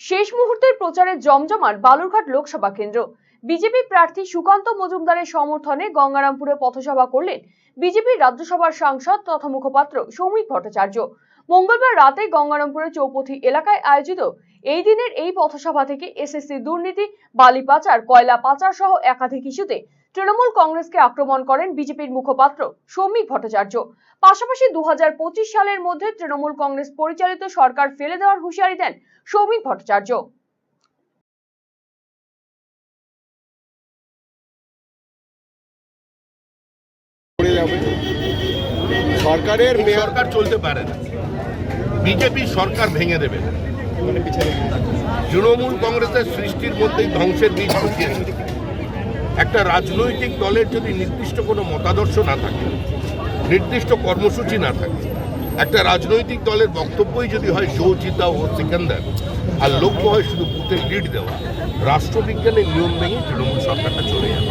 শেষ মুহূর্তের প্রচারে জমজমাট বালুরঘাট লোকসভা কেন্দ্র। বিজেপি প্রার্থী সুকান্ত মজুমদারের সমর্থনে গঙ্গারামপুরে পথসভা করলেন বিজেপির রাজ্যসভার সাংসদ তথা মুখপাত্র সৌমিক ভট্টাচার্য। মঙ্গলবার রাতে গঙ্গারামপুরের চৌপথি এলাকায় আয়োজিত এই দিনের এই পথসভা থেকে এসএসসি দুর্নীতি, বালি পাচার, কয়লা পাচার সহ একাধিক ইস্যুতে তৃণমূল কংগ্রেসকে আক্রমণ করেন বিজেপির মুখপাত্র সৌমিক ভট্টাচার্য। পাশাপাশি দু সালের মধ্যে তৃণমূল কংগ্রেস পরিচালিত সরকার ফেলে দেওয়ার হুঁশিয়ারি দেন সৌমিক ভট্টাচার্য। সরকারের সরকার চলতে পারে না। বিজেপি সরকার ভেঙে দেবে। তৃণমূল কংগ্রেসের সৃষ্টির মধ্যেই ধ্বংসের বীজ একটা রাজনৈতিক দলের যদি নির্দিষ্ট কোনো মতাদর্শ না থাকে, নির্দিষ্ট কর্মসূচি না থাকে, একটা রাজনৈতিক দলের বক্তব্যই যদি হয় জো জিতা ও সিকান্দার, আর লক্ষ্য হয় শুধু বুথে লিড দেওয়া, রাষ্ট্রবিজ্ঞানের নিয়ম ভেঙে তৃণমূল সরকারটা চলে যাবে।